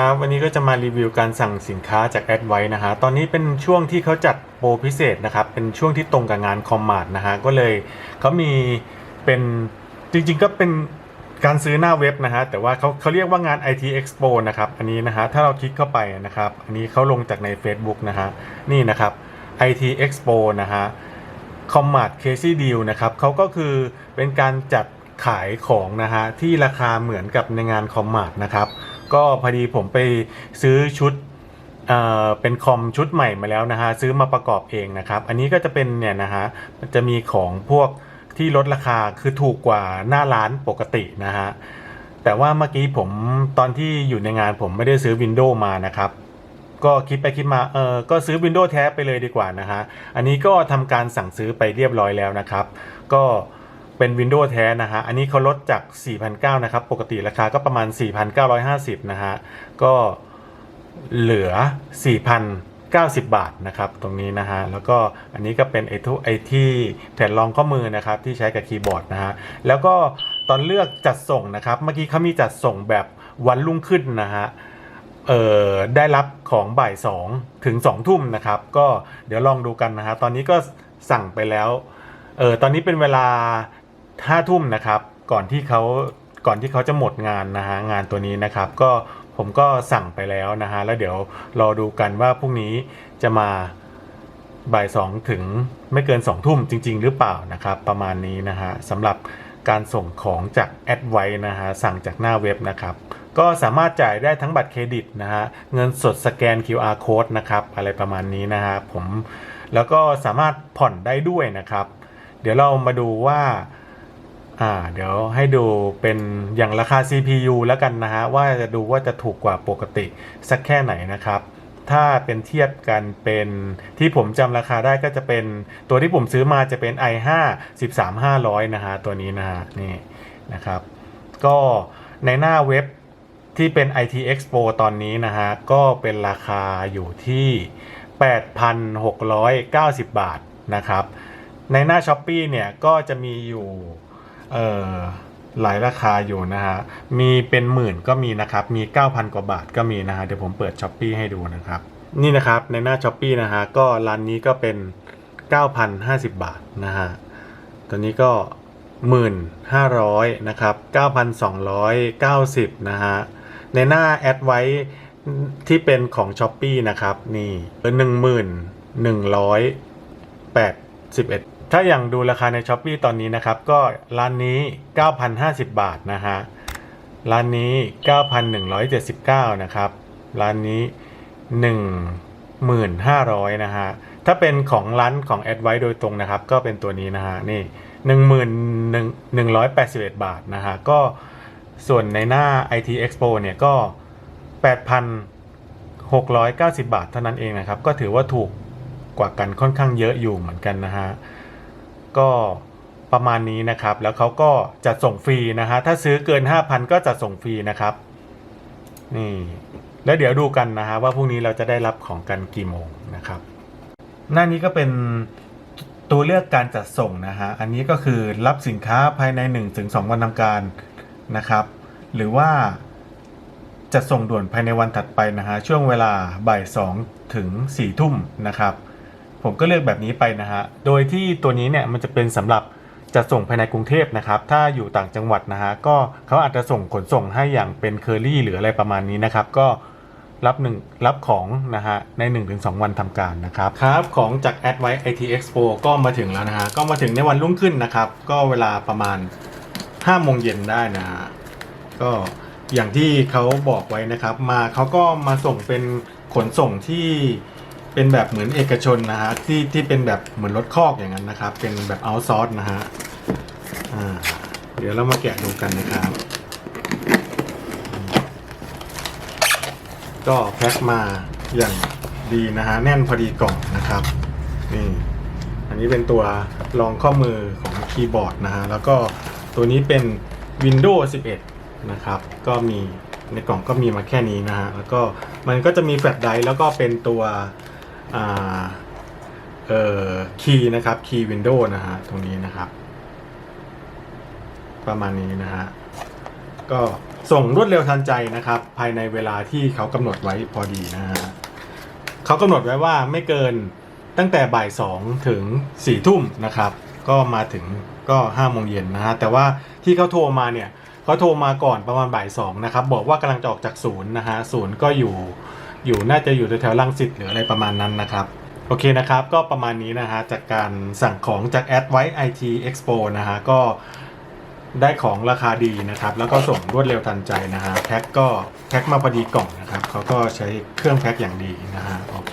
ครับ วันนี้ก็จะมารีวิวการสั่งสินค้าจากแอดไว้นะฮะ ตอนนี้เป็นช่วงที่เขาจัดโปรพิเศษนะครับ เป็นช่วงที่ตรงกับงานคอมมาร์ทนะฮะ ก็เลยเขามีเป็นจริงๆก็เป็นการซื้อหน้าเว็บนะฮะ แต่ว่าเขาเขาเรียกว่างาน IT Expo นะครับ อันนี้นะฮะ ถ้าเราคลิกเข้าไปนะครับ อันนี้เขาลงจากใน Facebook นะฮะ นี่นะครับ IT Expo นะฮะคอมมาร์ทเคซี่ดีลนะครับเขาก็คือเป็นการจัดขายของนะฮะที่ราคาเหมือนกับในงานคอมมาร์ทนะครับ ก็พอดีผมไปซื้อชุดเอ่อเป็นคอมชุดใหม่มาแล้วนะฮะซื้อมาประกอบเองนะครับ อันนี้ก็จะเป็นเนี่ยนะฮะมันจะมีของพวกที่ลดราคาคือถูกกว่าหน้าร้านปกตินะฮะแต่ว่าเมื่อกี้ผมตอนที่อยู่ในงานผมไม่ได้ซื้อ Windows มานะครับ ก็คิดไปคิดมาเออก็ซื้อ Windows แท้ไปเลยดีกว่านะฮะอันนี้ก็ทำการสั่งซื้อไปเรียบร้อยแล้วนะครับ ก็ เป็น Windows แท้นะฮะ อันนี้เขาลดจาก 4,900 นะครับ ปกติราคาก็ประมาณ 4,950 นะฮะ ก็เหลือ 4,090 บาทนะครับ ตรงนี้นะฮะ แล้วก็อันนี้ก็เป็นไอ้ทุไอ้ที่แผ่นรองข้อมือนะครับ ที่ใช้กับคีย์บอร์ดนะฮะ แล้วก็ตอนเลือกจัดส่งนะครับ เมื่อกี้เขามีจัดส่งแบบวันรุ่งขึ้นนะฮะเอ่อได้รับของบ่ายสองถึงสองทุ่มนะครับ ก็เดี๋ยวลองดูกันนะฮะ ตอนนี้ก็สั่งไปแล้วเออตอนนี้เป็นเวลา ห้าทุ่มนะครับ ก่อนที่เขาก่อนที่เขาจะหมดงานนะฮะงานตัวนี้นะครับ ก็ผมก็สั่งไปแล้วนะฮะแล้วเดี๋ยวรอดูกันว่าพรุ่งนี้จะมาบ่ายสองถึงไม่เกินสองทุ่มจริง ๆ หรือเปล่านะครับ ประมาณนี้นะฮะสำหรับการส่งของจากแอดไว้นะฮะสั่งจากหน้าเว็บนะครับ ก็สามารถจ่ายได้ทั้งบัตรเครดิตนะฮะเงินสดสแกน QR code นะครับอะไรประมาณนี้นะฮะผมแล้วก็สามารถผ่อนได้ด้วยนะครับ เดี๋ยวเรามาดูว่า อ่าเดี๋ยวให้ดูเป็นอย่างราคา CPU แล้วกันนะฮะ ว่าจะดูว่าจะถูกกว่าปกติสักแค่ไหนนะครับ ถ้าเป็นเทียบกันเป็นที่ผมจำราคาได้ก็จะเป็นตัวที่ผมซื้อมาจะเป็น i5 13500 นะฮะ ตัวนี้นะฮะ นี่นะครับ ก็ในหน้าเว็บที่เป็น IT Expo ตอนนี้นะฮะ ก็เป็นราคาอยู่ที่ 8,690 บาทนะครับ ในหน้า s h อ p e e เนี่ยก็จะมีอยู่ เออหลายราคาอยู่นะฮะ มีเป็นหมื่นก็มีนะครับ มี 9,000 กว่าบาทก็มีนะฮะ เดี๋ยวผมเปิดช้อปปีให้ดูนะครับ นี่นะครับในหน้าช้อปปีนะฮะ ก็ร้านนี้ก็เป็น 9,050 บาทนะฮะตอนนี้ก็ 1,500นะครับ 9,290 นะฮะ ในหน้าแอดไว้ที่เป็นของช้อปปีนะครับ นี่เป็น1,100 8 11 ถ้าอย่างดูราคาใน s h อ p e e ตอนนี้นะครับ ก็ร้านนี้ 9,050 บาทนะฮะ ร้านนี้ 9,179 นะครับ ร้านนี้ 1,500 นะฮะ ถ้าเป็นของร้านของแอดไว้โดยตรงนะครับ ก็เป็นตัวนี้นะฮะ นี่ 11,181 บาทนะฮะ ก็ส่วนในหน้า IT Expo เนี่ยก็ 8,690 บาทเท่านั้นเองนะครับ ก็ถือว่าถูกกว่ากันค่อนข้างเยอะอยู่เหมือนกันนะฮะ ก็ประมาณนี้นะครับ แล้วเขาก็จัดส่งฟรีนะฮะถ้าซื้อเกิน 5,000 ก็จัดส่งฟรีนะครับนี่แล้วเดี๋ยวดูกันนะฮะว่าพรุ่งนี้เราจะได้รับของกันกี่โมงนะครับ หน้านี้ก็เป็นตัวเลือกการจัดส่งนะฮะอันนี้ก็คือรับสินค้าภายใน 1-2 วันทำการนะครับ หรือว่าจะส่งด่วนภายในวันถัดไปนะฮะช่วงเวลาบ่าย2ถึง4ทุ่มนะครับ ผมก็เลือกแบบนี้ไปนะฮะ โดยที่ตัวนี้เนี่ยมันจะเป็นสำหรับจะส่งภายในกรุงเทพนะครับ ถ้าอยู่ต่างจังหวัดนะฮะ ก็เขาอาจจะส่งขนส่งให้อย่างเป็นเคอรี่หรืออะไรประมาณนี้นะครับ ก็รับหนึ่งรับของนะฮะใน 1-2 วันทำการนะครับ ครับของจาก a d v i c e IT Expo ก็มาถึงแล้วนะฮะ ก็มาถึงในวันรุ่งขึ้นนะครับ ก็เวลาประมาณ5โมงเย็นได้นะฮะ ก็อย่างที่เขาบอกไว้นะครับ มาเขาก็มาส่งเป็นขนส่งที่ เป็นแบบเหมือนเอกชนนะฮะที่ที่เป็นแบบเหมือนรถคอกอย่างนั้นนะครับ เป็นแบบเอาซอร์สนะฮะเดี๋ยวเรามาแกะดูกันนะครับ ก็แพ็คมาอย่างดีนะฮะแน่นพอดีกล่องนะครับนี่อันนี้เป็นตัวรองข้อมือของคีย์บอร์ดนะฮะแล้วก็ตัวนี้เป็น Windows 11 นะครับ ก็มีในกล่องก็มีมาแค่นี้นะฮะแล้วก็มันก็จะมีแฟลชไดร์แล้วก็เป็นตัว เอ่อคีย์นะครับคีย์วินโดว์นะฮะตรงนี้นะครับ ประมาณนี้นะฮะก็ส่งรวดเร็วทันใจนะครับ ภายในเวลาที่เขากำหนดไว้พอดีนะฮะเขากำหนดไว้ว่าไม่เกินตั้งแต่บ่ายสองถึงสี่ทุ่มนะครับ ก็มาถึงก็ห้าโมงเย็นนะฮะแต่ว่าที่เขาโทรมาเนี่ยเขาโทรมาก่อนประมาณบ่ายสองนะครับ บอกว่ากำลังจะออกจากศูนย์นะฮะศูนย์ก็อยู่ อยู่น่าจะอยู่แถวๆลังสิตหรืออะไรประมาณนั้นนะครับโอเคนะครับ ก็ประมาณนี้นะฮะจากการสั่งของจากแอดไว้ IT Expo นะฮะก็ได้ของราคาดีนะครับ แล้วก็ส่งรวดเร็วทันใจนะฮะแพ็คก็แพ็คมาพอดีกล่องนะครับเขาก็ใช้เครื่องแพ็คอย่างดีนะฮะโอเค